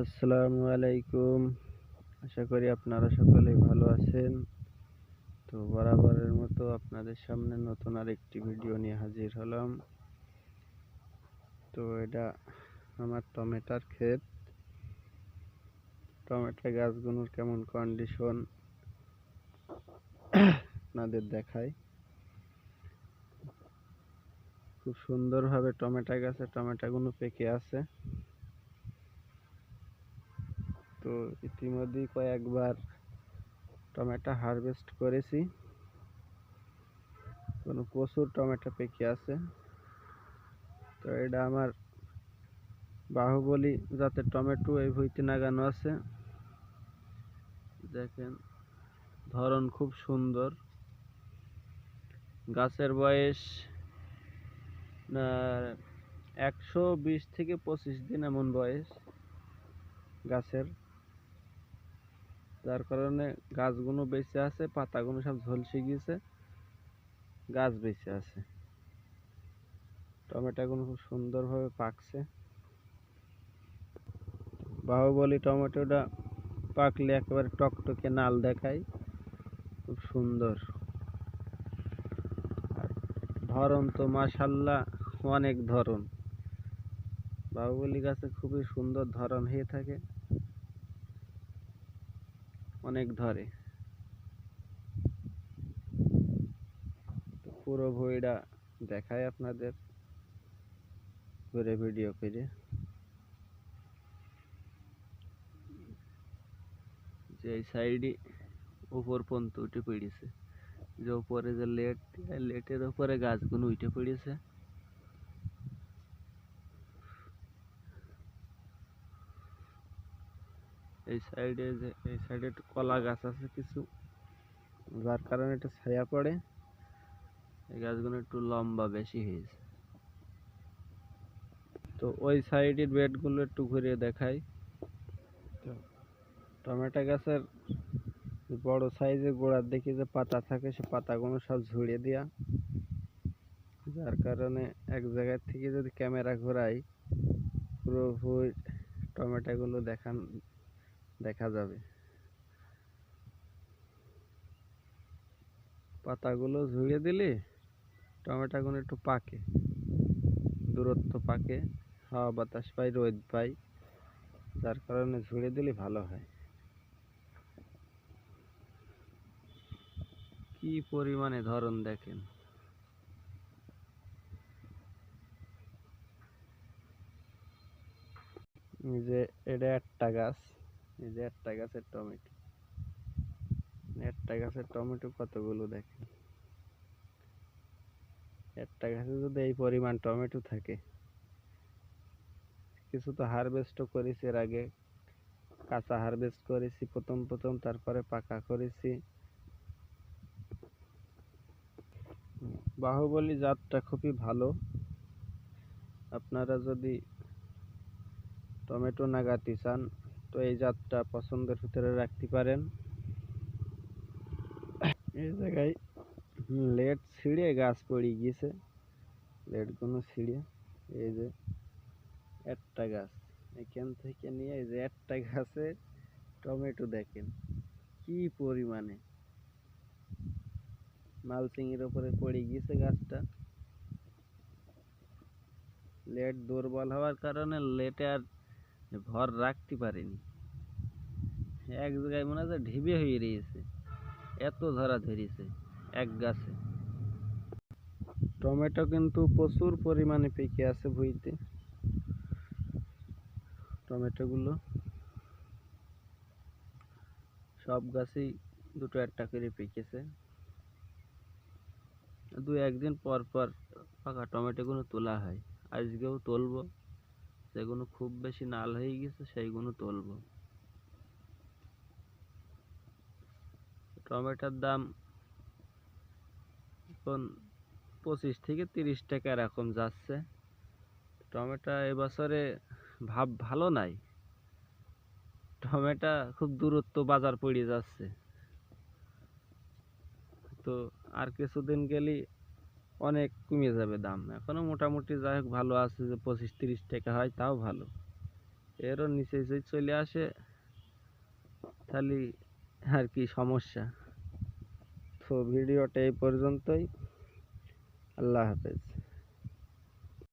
আসসালামু আলাইকুম। আশা করি আপনারা সকলেই ভালো আছেন। তো বরাবরের মতো আপনাদের সামনে নতুন আরেকটি ভিডিও নিয়ে হাজির হলাম। তো এটা আমার টমেটোর ক্ষেত। টমেটো গাছগুলোর কেমন কন্ডিশন আপনাদের দেখাই। খুব সুন্দরভাবে টমেটো গাছে টমেটোগুলো পেকে আছে। তো ইতিমধ্যেই কয়েকবার টমেটো হারভেস্ট করেছি। কোনো প্রচুর টমেটো পেকে আছে। তো এটা আমার বাহুবলী যাতে টমেটো এই ভুইতে নাগানো আছে। দেখেন, ধরন খুব সুন্দর। গাছের বয়স একশো বিশ থেকে পঁচিশ দিন এমন বয়স গাছের। যার কারণে গাছগুলো বেঁচে আছে, পাতাগুলো সব ঝলসে গিয়েছে, গাছ বেঁচে আছে। টমেটোগুলো খুব সুন্দরভাবে পাকছে। বাহুবলী টমেটোটা পাকলে একেবারে টকটকে নাল দেখায়, খুব সুন্দর। ধরন তো মাশাল্লাহ অনেক ধরন। বাহুবলী গাছে খুবই সুন্দর ধরন হয়ে থাকে। অনেক ধরে। পুরো বইটা দেখায় আপনাদের। করে ভিডিও করে। যে সাইডে উপর পর্যন্ত উঠে পড়েছে। যে উপরে যে লেট, লেটের উপরে গাছগুলো উঠে পড়েছে। এই সাইডে যে, এই সাইডে একটু কলা গাছ আছে কিছু। যার কারণে একটু ছায়া পড়ে। এই গাছগুলো একটু লম্বা বেশি হয়েছে। তো ওই সাইডের বেডগুলো একটু ঘুরিয়ে দেখাই। টমেটো গাছের বড় সাইজের গোড়ার দেখি যে পাতা থাকে, সে পাতাগুলো সব ঝুড়িয়ে দেওয়া যার কারণে এক জায়গায় থেকে যদি ক্যামেরা ঘোরাই পুরো টমেটোগুলো দেখান দেখা যাবে। পাতাগুলো ঝুড়িয়ে দিলে, টমেটোগুলো একটু পাকে। দূরত্ব পাকে, হাওয়া বাতাস পাই, রোদ পাই, যার কারণে ঝুড়ে দিলে ভালো হয়। কি পরিমাণে ধরন দেখেন। যে এটা একটা গাছ। এই যে একটা গাছের টমেটো। একটা গাছের টমেটো কতগুলো দেখেন? একটা গাছে যদি এই পরিমাণ টমেটো থাকে, কিছু তো হারভেস্টও করেছি এর আগে। কাঁচা হারভেস্ট করেছি, প্রথম প্রথম, তারপরে পাকা করেছি। বাহুবলী জাতটা খুবই ভালো। আপনারা যদি টমেটো নাগাতে চান তো এই জাতটা পছন্দের ভিতরে রাখতে পারেন। এই জায়গায় লেট ছিঁড়ে গাছ পড়ে গিয়েছে। লেটগুলো ছিঁড়ে, এই যে একটা গাছ। এখান থেকে নিয়ে এই যে একটা গাছে টমেটো দেখেন, কি পরিমাণে। মালচিংয়ের উপরে পড়ে গিয়েছে গাছটা। লেট দুর্বল হওয়ার কারণে লেটে আর ভর রাখতে পারিনি। এক জায়গায় মনে হয় ঢিবে হয়ে রয়েছে। এত ধরা ধরেছে এক গাছে। টমেটো কিন্তু প্রচুর পরিমাণে পেকে আছে ভুইতে। টমেটোগুলো সব গাছেই দুটো একটা করে পেকেছে। দু একদিন পর পর পাকা টমেটোগুলো তোলা হয়। আজকেও তুলবো। যেগুলো খুব বেশি নাল হয়ে গেছে, সেইগুলো তুলবো। টমেটোর দাম এখন পঁচিশ থেকে তিরিশ টাকা এরকম যাচ্ছে। টমেটো এবছরে ভাব ভালো নাই। টমেটো খুব দূরত্ব বাজার পড়ে যাচ্ছে। তো আর কিছুদিন গেলেই অনেক কমে যাবে দাম। এখনও মোটামুটি যাই হোক ভালো আছে যে পঁচিশ তিরিশ টাকা হয়, তাও ভালো। এরও নিচে যে চলে আসে তাহলে আর কি সমস্যা। তো ভিডিওটা এই পর্যন্তই। আল্লাহ হাফেজ।